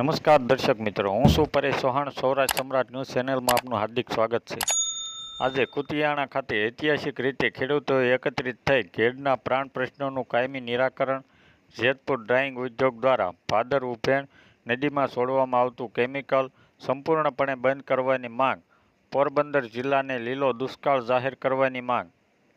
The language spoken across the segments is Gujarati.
નમસ્કાર દર્શક મિત્રો, હું છું પરેશ ચૌહાણ, સૌરાષ્ટ્ર સમ્રાટ ન્યૂઝ ચેનલમાં આપનું હાર્દિક સ્વાગત છે. આજે કુતિયાણા ખાતે ઐતિહાસિક રીતે ખેડૂતોએ એકત્રિત થઈ ઘેડના પ્રાણ પ્રશ્નોનું કાયમી નિરાકરણ જેતપુર ડ્રાઇંગ ઉદ્યોગ દ્વારા ભાદર ઉભેણ નદીમાં છોડવામાં આવતું કેમિકલ સંપૂર્ણપણે બંધ કરવાની માંગ, પોરબંદર જિલ્લાને લીલો દુષ્કાળ જાહેર કરવાની માંગ,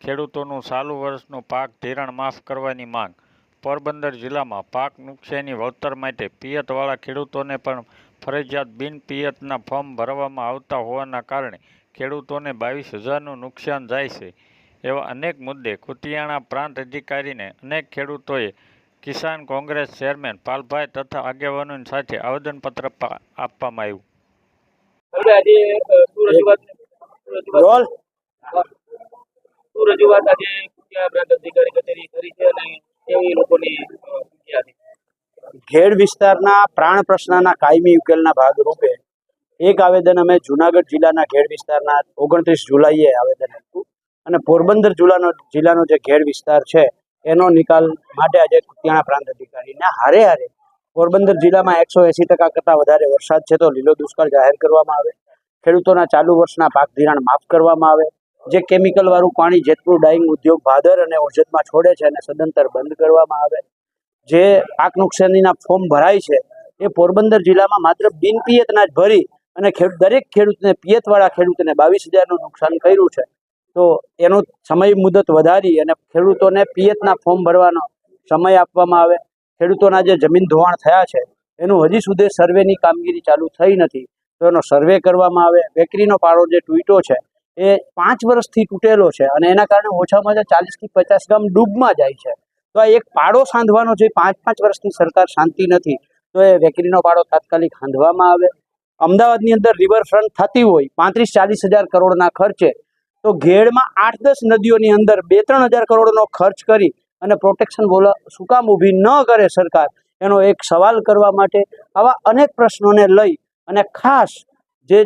ખેડૂતોનું ચાલુ વર્ષનું પાક ધિરાણ માફ કરવાની માંગ પોરબંદર જિલ્લામાં પાક નુકસાની વળતર માટે પિયતવાળા ખેડૂતોને પણ ફરજિયાત બિન પિયતના ફોર્મ ભરવામાં આવતા હોવાના કારણે ખેડૂતોને બાવીસ હજારનું નુકસાન જાય છે. એવા અનેક મુદ્દે કુતિયાણા પ્રાંત અધિકારીને અનેક ખેડૂતોએ કિસાન કોંગ્રેસ ચેરમેન પાલભાઈ તથા આગેવાનોની સાથે આવેદનપત્ર આપવામાં આવ્યું. રજૂઆત આજે કુતિયાણા પ્રાંત અધિકારી કચેરી કરી છે અને ઘેડ વિસ્તારના પ્રાણ પ્રશ્નના કાયમી ઉકેલના ભાગરૂપે એક આવેદન અમે જુનાગઢ જિલ્લાના ઘેડ વિસ્તારના ઓગણત્રીસ જુલાઈએ આવેદન આપ્યું. અને પોરબંદર જિલ્લાનો જિલ્લાનો જે ઘેડ વિસ્તાર છે, એનો નિકાલ માટે આજે કુતિયાણા પ્રાંત અધિકારીને હારે હારે પોરબંદર જિલ્લામાં એકસો એસી ટકા કરતાં વધારે વરસાદ છે તો લીલો દુષ્કાળ જાહેર કરવામાં આવે. ખેડૂતોના ચાલુ વર્ષના પાક ધિરાણ માફ કરવામાં આવે. જે કેમિકલ વાળું પાણી જેતપુર ડાઈંગ ઉદ્યોગ ભાદર અને ઓજતમાં છોડે છે એને સદંતર બંધ કરવામાં આવે, જે પાક નુકસાનીના ફોર્મ ભરાય છે, એ પોરબંદર જિલ્લામાં માત્ર બિનપિયતના જ ભરી અને દરેક ખેડૂતને પિયતવાળા ખેડૂતને બાવીસ હજારનું નુકસાન કર્યું છે. તો એનો સમય મુદત વધારી અને ખેડૂતોને પિયતના ફોર્મ ભરવાનો સમય આપવામાં આવે. ખેડૂતોના જે જમીન ધોવાણ થયા છે, એનું હજી સુધી સર્વેની કામગીરી ચાલુ થઈ નથી. તો એનો સર્વે કરવામાં આવે. વેકરીનો પાળો જે તૂટ્યો છે એ પાંચ વર્ષથી તૂટેલો છે અને એના કારણે ઓછામાં ઓછા ચાલીસથી પચાસ ગામ ડૂબમાં જાય છે. તો આ એક પાડો સાંધવાનો છે, પાંચ પાંચ વર્ષની સરકાર શાંતિ નથી, તો એ વેકરીનો પાડો તાત્કાલિક સાંધવામાં આવે. અમદાવાદની અંદર રિવરફ્રન્ટ થતી હોય, પાંત્રીસ ચાલીસ હજાર કરોડના ખર્ચે, તો ઘેડમાં આઠ દસ નદીઓની અંદર બે ત્રણ હજાર કરોડનો ખર્ચ કરી અને પ્રોટેક્શન બોલા, શું કામ ઊભી ન કરે સરકાર? એનો એક સવાલ કરવા માટે આવા અનેક પ્રશ્નોને લઈ અને ખાસ જે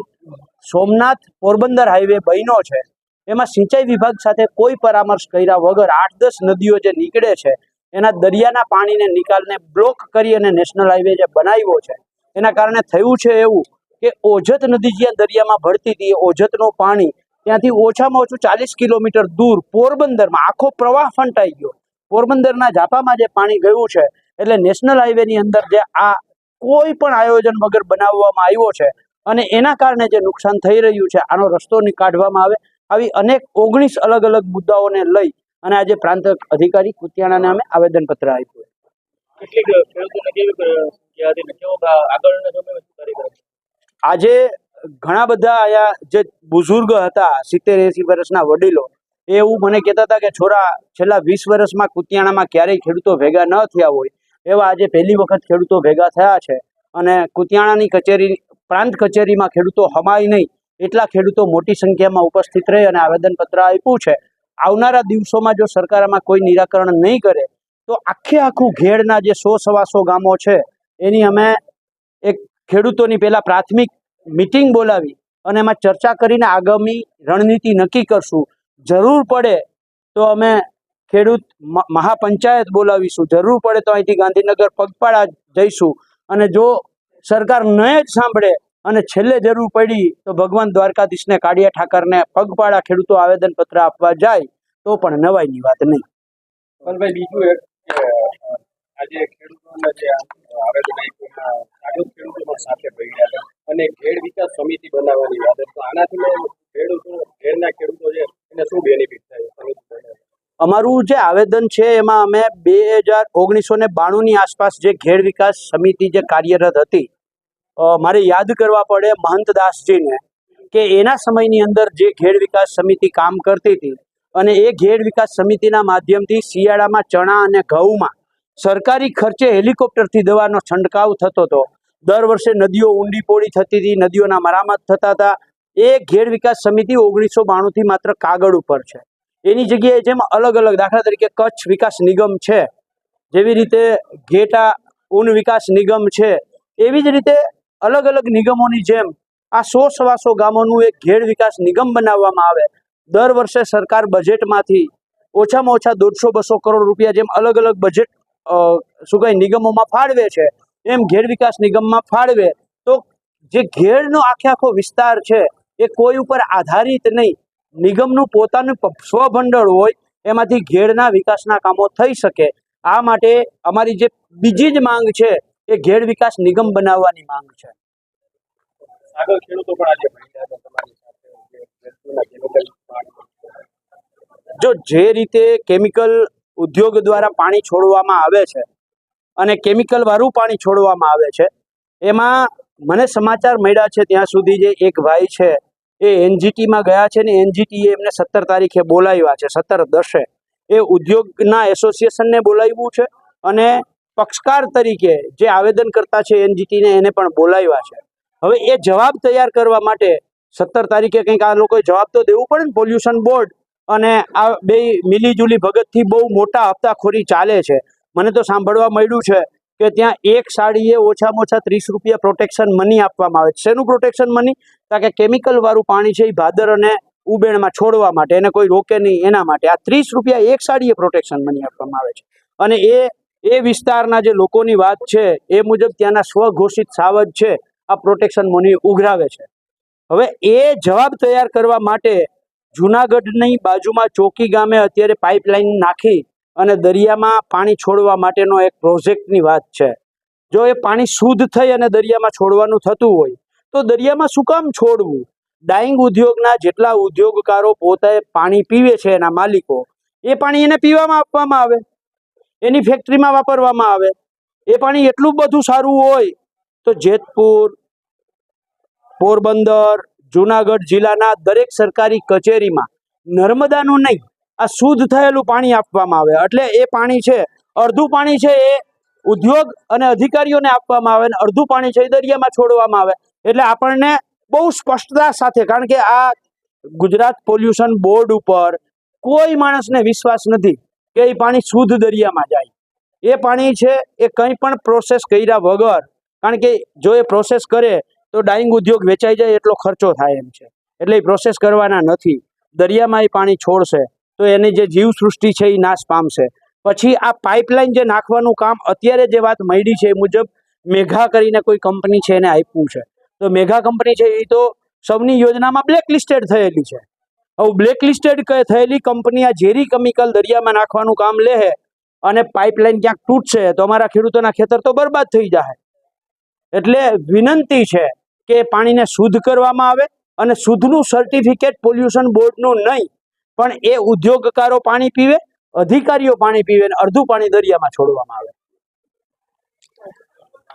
સોમનાથ પોરબંદર હાઈવે બન્યો છે. એમાં સિંચાઈ વિભાગ સાથે કોઈ પરામર્શ કર્યા વગર આઠ દસ નદીઓ જે નીકળે છે, એના દરિયાના પાણીને નિકાલને બ્લોક કરી અને નેશનલ હાઈવે જે બનાવ્યો છે. એના કારણે થયું છે એવું કે ઓજત નદી જ્યાં દરિયામાં ભળતી હતી ઓજતનું પાણી ત્યાંથી ઓછામાં ઓછું ચાલીસ કિલોમીટર દૂર પોરબંદરમાં આખો પ્રવાહ ફંટાઈ ગયો. પોરબંદરના ઝાપામાં જે પાણી ગયું છે, એટલે નેશનલ હાઈવેની અંદર જે આ કોઈ પણ આયોજન વગર બનાવવામાં આવ્યો છે અને એના કારણે જે નુકસાન થઈ રહ્યું છે આનો રસ્તો કાઢવામાં આવે. આવી અનેક ઓગણીસ અલગ અલગ મુદ્દાઓને લઈ અને આજે પ્રાંત અધિકારી કુતિયાણાને અમે આવેદનપત્ર આપ્યું? આજે ઘણા બધા અહીંયા જે બુઝુર્ગ હતા સિત્તેર એસી વર્ષના વડીલો એ એવું મને કહેતા હતા કે છોરા છેલ્લા વીસ વર્ષમાં કુતિયાણામાં ક્યારેય ખેડૂતો ભેગા ન થયા હોય એવા આજે પહેલી વખત ખેડૂતો ભેગા થયા છે. અને કુતિયાણાની કચેરી પ્રાંત કચેરીમાં ખેડૂતો હમાય નહીં, એટલા ખેડૂતો મોટી સંખ્યામાં ઉપસ્થિત રહી અને આવેદનપત્ર આપ્યું છે. આવનારા દિવસોમાં જો સરકાર આમાં કોઈ નિરાકરણ નહીં કરે, તો આખે આખું ઘેડના જે સો સવાસો ગામો છે, એની અમે એક ખેડૂતોની પહેલાં પ્રાથમિક મિટિંગ બોલાવી અને એમાં ચર્ચા કરીને આગામી રણનીતિ નક્કી કરશું. જરૂર પડે તો અમે ખેડૂત મહાપંચાયત બોલાવીશું. જરૂર પડે તો અહીંથી ગાંધીનગર પગપાળા જઈશું. અને જો સરકાર ન જ સાંભળે અને છેલ્લે જરૂર પડી તો ભગવાન દ્વારકાધીશને કાળિયા ઠાકરને પગપાળા ખેડૂતો આવેદનપત્ર આપવા જાય તો પણ નવાઈની વાત નહીં. બીજું એક આજે સાથે અને ખેડ વિકાસ સમિતિ બનાવવાની વાત. ખેડૂતો છે? અમારું જે આવેદન છે, એમાં અમે બે હજાર ઓગણીસો ને બાણુંની આસપાસ જે ઘેડ વિકાસ સમિતિ જે કાર્યરત હતી મારે યાદ કરવા પડે મહંત દાસજીને કે એના સમયની અંદર જે ઘેડ વિકાસ સમિતિ કામ કરતી હતી અને એ ઘેડ વિકાસ સમિતિના માધ્યમથી શિયાળામાં ચણા અને ઘઉંમાં સરકારી ખર્ચે હેલિકોપ્ટરથી દવાનો છંટકાવ થતો હતો. દર વર્ષે નદીઓ ઊંડી પોળી થતી હતી, નદીઓના મરામત થતા હતા. એ ઘેડ વિકાસ સમિતિ ઓગણીસો બાણુંથી માત્ર કાગળ ઉપર છે. એની જગ્યાએ જેમ અલગ અલગ દાખલા તરીકે કચ્છ વિકાસ નિગમ છે, જેવી રીતે ઘેટા ઊન વિકાસ નિગમ છે, એવી જ રીતે અલગ અલગ નિગમોની જેમ આ સો સવાસો ગામોનું એક ઘેડ વિકાસ નિગમ બનાવવામાં આવે. દર વર્ષે સરકાર બજેટમાંથી ઓછામાં ઓછા દોઢસો બસો કરોડ રૂપિયા જેમ અલગ અલગ બજેટ શું કહે નિગમોમાં ફાળવે છે. એમ ઘેડ વિકાસ નિગમમાં ફાળવે. તો જે ઘેડનો આખે આખો વિસ્તાર છે, એ કોઈ ઉપર આધારિત નહીં. નિગમનું પોતાનું સ્વભંડોળ હોય એમાંથી ઘેડના વિકાસના કામો થઈ શકે. આ માટે અમારી જે બીજી જ માંગ છે એ ઘેડ વિકાસ નિગમ બનાવવાની માંગ છે. જો જે રીતે કેમિકલ ઉદ્યોગ દ્વારા પાણી છોડવામાં આવે છે અને કેમિકલ વાળું પાણી છોડવામાં આવે છે એમાં મને સમાચાર મળ્યા છે ત્યાં સુધી જે એક ભાઈ છે એ એનજીટીમાં ગયા છે ને એનજીટીએ એમને સત્તર તારીખે બોલાવ્યા છે, સત્તર દસે. એ ઉદ્યોગના એસોસિએશનને બોલાવ્યું છે અને પક્ષકાર તરીકે જે આવેદનકર્તા છે એનજીટીને એને પણ બોલાવ્યા છે. હવે એ જવાબ તૈયાર કરવા માટે સત્તર તારીખે કંઈક આ લોકોએ જવાબ તો દેવું પડે ને પોલ્યુશન બોર્ડ અને આ બે મિલીજુલી ભગતથી બહુ મોટા હપ્તાખોરી ચાલે છે. મને તો સાંભળવા મળ્યું છે કે ત્યાં એક સાડીએ ઓછામાં ઓછા ત્રીસ રૂપિયા પ્રોટેક્શન મની આપવામાં આવે છે. શેનું પ્રોટેક્શન મની કારણ કે કેમિકલવાળું પાણી છે એ ભાદર અને ઉબેણમાં છોડવા માટે, એને કોઈ રોકે નહીં એના માટે. આ ત્રીસ રૂપિયા એક સાડીએ પ્રોટેક્શન મની આપવામાં આવે છે. અને એ એ વિસ્તારના જે લોકોની વાત છે, એ મુજબ ત્યાંના સ્વઘોષિત સાવજ છે, આ પ્રોટેક્શન મની ઉઘરાવે છે. હવે એ જવાબ તૈયાર કરવા માટે જુનાગઢની બાજુમાં ચોકી ગામે અત્યારે પાઇપલાઇન નાખી અને દરિયામાં પાણી છોડવા માટેનો એક પ્રોજેક્ટની વાત છે. જો એ પાણી શુદ્ધ થઈ અને દરિયામાં છોડવાનું થતું હોય, તો દરિયામાં શું કામ છોડવું? ડાઈંગ ઉદ્યોગના જેટલા ઉદ્યોગકારો પોતે પાણી પીવે છે એના માલિકો, એ પાણી એને પીવામાં આપવામાં આવે. એની ફેક્ટરીમાં વાપરવામાં આવે. એ પાણી એટલું બધું સારું હોય, તો જેતપુર, પોરબંદર, જુનાગઢ જિલ્લાના દરેક સરકારી કચેરીમાં નર્મદાનું નહીં આ શુદ્ધ થયેલું પાણી આપવામાં આવે. એટલે એ પાણી છે, અડધું પાણી છે એ ઉદ્યોગ અને અધિકારીઓને આપવામાં આવે અડધું પાણી છે એ દરિયામાં છોડવામાં આવે. એટલે આપણને બહુ સ્પષ્ટતા સાથે, કારણ કે આ ગુજરાત પોલ્યુશન બોર્ડ ઉપર કોઈ માણસને વિશ્વાસ નથી કે એ પાણી શુદ્ધ દરિયામાં જાય. એ પાણી છે એ કંઈ પણ પ્રોસેસ કર્યા વગર, કારણ કે જો એ પ્રોસેસ કરે તો ડાઈંગ ઉદ્યોગ વેચાઈ જાય, એટલો ખર્ચો થાય એમ છે. એટલે એ પ્રોસેસ કરવાના નથી. દરિયામાં એ પાણી છોડશે. તો એની જે જીવસૃષ્ટિ છે એ નાશ પામશે. પછી આ પાઇપલાઇન જે નાખવાનું કામ અત્યારે જે વાત મળી છે, એ મુજબ મેઘા કરીને કોઈ કંપની છે, એને આપ્યું છે. તો મેઘા કંપની છે એ તો સૌની યોજનામાં બ્લેક લિસ્ટેડ થયેલી છે. હવે બ્લેક લિસ્ટેડ થયેલી કંપની આ ઝેરી કેમિકલ દરિયામાં નાખવાનું કામ લે અને પાઇપલાઇન ક્યાંક તૂટશે, તો અમારા ખેડૂતોના ખેતર તો બરબાદ થઈ જાય એટલે વિનંતી છે કે પાણીને શુદ્ધ કરવામાં આવે અને શુદ્ધનું સર્ટિફિકેટ પોલ્યુશન બોર્ડનું નહીં પણ એ ઉદ્યોગકારો પાણી પીવે અધિકારીઓ પાણી પીવે અને અડધું પાણી દરિયામાં છોડવામાં આવે.